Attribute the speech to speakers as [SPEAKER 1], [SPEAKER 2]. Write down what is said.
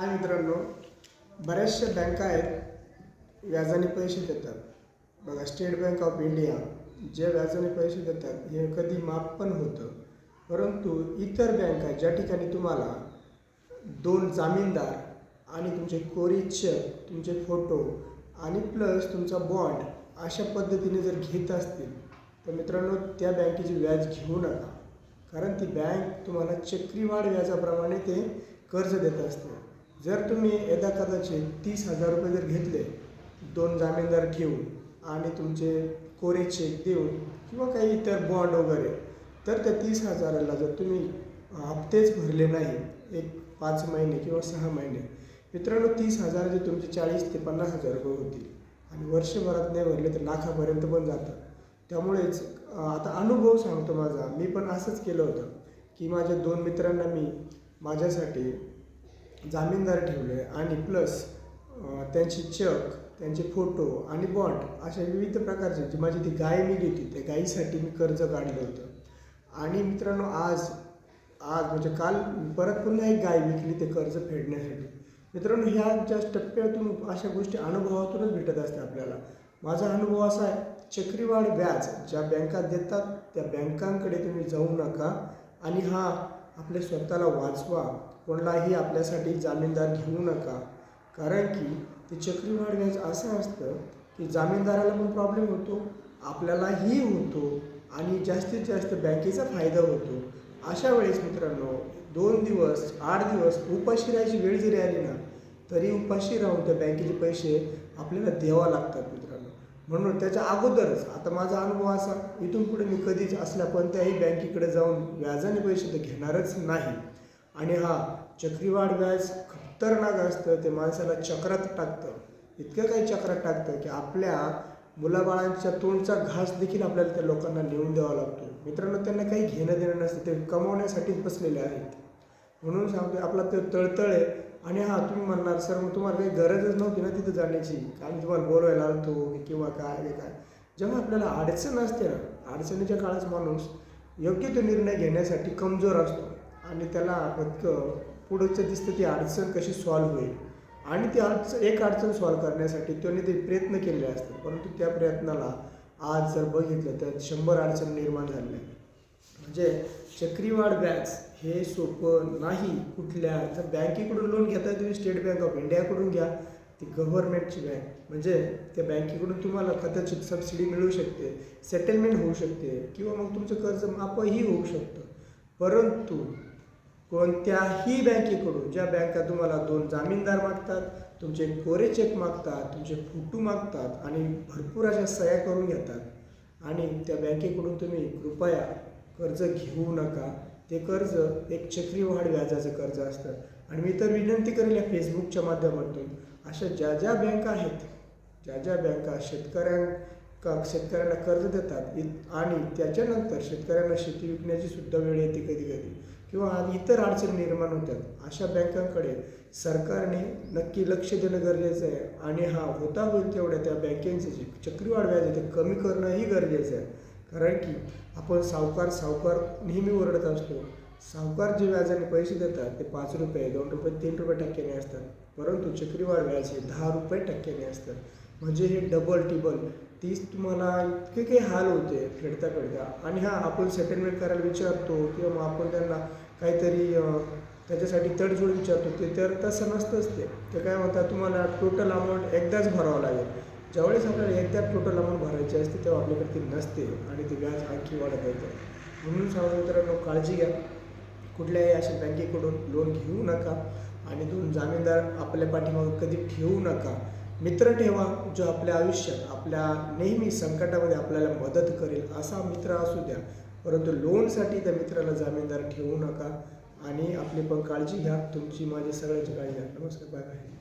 [SPEAKER 1] मित्रांनो बऱ्याचशा बँका आहेत व्याजाने पैसे देतात. बघा स्टेट बँक ऑफ इंडिया जे व्याजाने पैसे देतात हे कधी माफ पण होतं. परंतु इतर बँका ज्या ठिकाणी तुम्हाला दोन जामीनदार आणि तुमचे कोरिच्छ तुमचे फोटो आणि प्लस तुमचा बॉन्ड अशा पद्धतीने जर घेत असतील तर मित्रांनो त्या बँकेचे व्याज घेऊ नका. कारण ती बँक तुम्हाला चक्रीवाढ व्याजाप्रमाणे ते कर्ज देत असते. जर तुम्ही यदा कदाचित तीस हजार रुपये जर घेतले दोन जामीनदार ठेवून आणि तुमचे कोरे चेक देऊन किंवा काही इतर बॉन्ड वगैरे तर त्या तीस हजाराला जर तुम्ही हप्तेच भरले नाही एक पाच महिने किंवा सहा महिने मित्रांनो तीस हजार जे तुमचे चाळीस ते पन्नास हजार रुपये होतील आणि वर्षभरात नाही भरले तर लाखापर्यंत पण जातात त्यामुळेच आता अनुभव सांगतो माझा. मी पण असंच केलं होतं की माझ्या दोन मित्रांना मी माझ्यासाठी जामीनदार ठेवले आणि प्लस त्यांची चक त्यांचे फोटो आणि बॉन्ड अशा विविध प्रकारचे जी माझी ती गाय मी घेतली त्या गायीसाठी मी कर्ज काढलं होतं. आणि मित्रांनो आज आज म्हणजे काल परत पुन्हा एक गाय विकली ते कर्ज फेडण्यासाठी. मित्रांनो ह्या ज्या टप्प्यातून अशा गोष्टी अनुभवातूनच भेटत असते आपल्याला. माझा अनुभव असा आहे चक्रीवाढ व्याज ज्या बँका देतात त्या बँकांकडे तुम्ही जाऊ नका. आणि हा आपल्या स्वतःला वाचवा. कोणालाही आपल्यासाठी जामीनदार घेऊ नका. कारण की ते चक्रीवाढ व्याज असं असतं की जामीनदाराला पण प्रॉब्लेम होतो आपल्यालाही होतो आणि जास्तीत जास्त बँकेचा फायदा होतो. अशा वेळेस मित्रांनो दोन दिवस आठ दिवस उपाशी राहायची वेळ जरी आली ना तरी उपाशी राहून त्या बँकेचे पैसे आपल्याला द्यावा लागतात मित्रांनो. म्हणून त्याच्या अगोदरच आता माझा अनुभव असा इथून पुढे मी कधीच असल्या कोणत्याही बँकेकडे जाऊन व्याजाने पैसे तर घेणारच नाही. आणि हा चक्रीवाढ व्याज खतरनाक असतं ते माणसाला चक्रात टाकतं. इतकं काही चक्रात टाकतं की आपल्या मुलाबाळांच्या तोंडचा घास देखील आपल्याला त्या लोकांना नेऊन द्यावा लागतो. मित्रांनो त्यांना काही घेणं देणं नसतं ते कमवण्यासाठी बसलेले आहेत. म्हणून सांगतो आपला ते तळतळ आहे आणि हां तुम्ही म्हणणार सर मग तुम्हाला काही गरजच नव्हती ना तिथं जाण्याची? आम्ही तुम्हाला बोलवायला आलतो किंवा काय हे काय? जेव्हा आपल्याला अडचण असते ना अडचणीच्या काळात माणूस योग्य तो निर्णय घेण्यासाठी कमजोर असतो आणि त्याला पटकं पुढचं दिसतं ती अडचण कशी सॉल्व्ह होईल. आणि ती अडचण एक अडचण सॉल्व्ह करण्यासाठी त्याने ते प्रयत्न केले असतात. परंतु त्या प्रयत्नाला आज जर बघितलं तर शंभर अडचण निर्माण झालेल्या आहेत. म्हणजे चक्रीवाढ व्याज हे सोपं नाही. कुठल्या जर बँकेकडून लोन घेताय तुम्ही स्टेट बँक ऑफ इंडियाकडून घ्या ती गव्हर्नमेंटची बँक म्हणजे त्या बँकेकडून तुम्हाला कदाचित सबसिडी मिळू शकते सेटलमेंट होऊ शकते किंवा मग तुमचं कर्ज माफही होऊ शकतं. परंतु कोणत्याही बँकेकडून ज्या बँका तुम्हाला दोन जामीनदार मागतात तुमचे कोरे चेक मागतात तुमचे फोटो मागतात आणि भरपूर अशा सह्या करून घेतात आणि त्या बँकेकडून तुम्ही कृपया कर्ज घेऊ नका. ते कर्ज एक चक्रीवाढ व्याजाचं कर्ज असतं. आणि मी तर विनंती करेल या फेसबुकच्या माध्यमातून. अशा ज्या ज्या बँका आहेत ज्या ज्या बँका शेतकऱ्यांका शेतकऱ्यांना कर्ज देतात आणि त्याच्यानंतर शेतकऱ्यांना शेती विकण्याची सुद्धा वेळ येते कधी कधी किंवा इतर अडचणी निर्माण होतात अशा बँकांकडे सरकारने नक्की लक्ष देणं गरजेचं आहे. आणि हा होता होईल तेवढ्या त्या बँकेचे जे चक्रीवाढ व्याज आहे ते कमी करणंही गरजेचं आहे. कारण की आपण सावकार सावकार नेहमी ओरडत असतो. सावकार जे व्याजाने पैसे देतात ते पाच रुपये दोन रुपये तीन रुपये टक्क्याने असतात. परंतु चक्रीवाढ व्याज हे दहा रुपये टक्क्याने असतात म्हणजे हे डबल टिबल तीच तुम्हाला इतके काही हाल होते खेळता खेळता आणि हा आपण सेटलमेंट करायला विचारतो किंवा मग आपण त्यांना काहीतरी त्याच्यासाठी तडजोड विचारतो ते तर तसं नसतंच ते. ते काय म्हणतात तुम्हाला टोटल अमाऊंट एकदाच भरावं लागेल. ज्यावेळेस आपल्याला एकदा टोटल अमाऊंट भरायची असते तेव्हा आपल्याकडे ती नसते आणि ते व्याज आणखी वाढत येतं म्हणून सांगू मित्रांनो काळजी घ्या. कुठल्याही अशा बँकेकडून लोन घेऊ नका आणि दोन जामीनदार आपल्या पाठीमागं कधी ठेवू नका. मित्र ठेवा जो आपल्या आयुष्यात आपल्या नेहमी संकटामध्ये आपल्याला मदत करेल असा मित्र असू द्या. परंतु लोनसाठी त्या मित्राला जामीनदार ठेवू नका आणि आपली पण काळजी घ्या. तुमची माझी सगळ्यांची काळजी घ्या. नमस्कार बाय बाय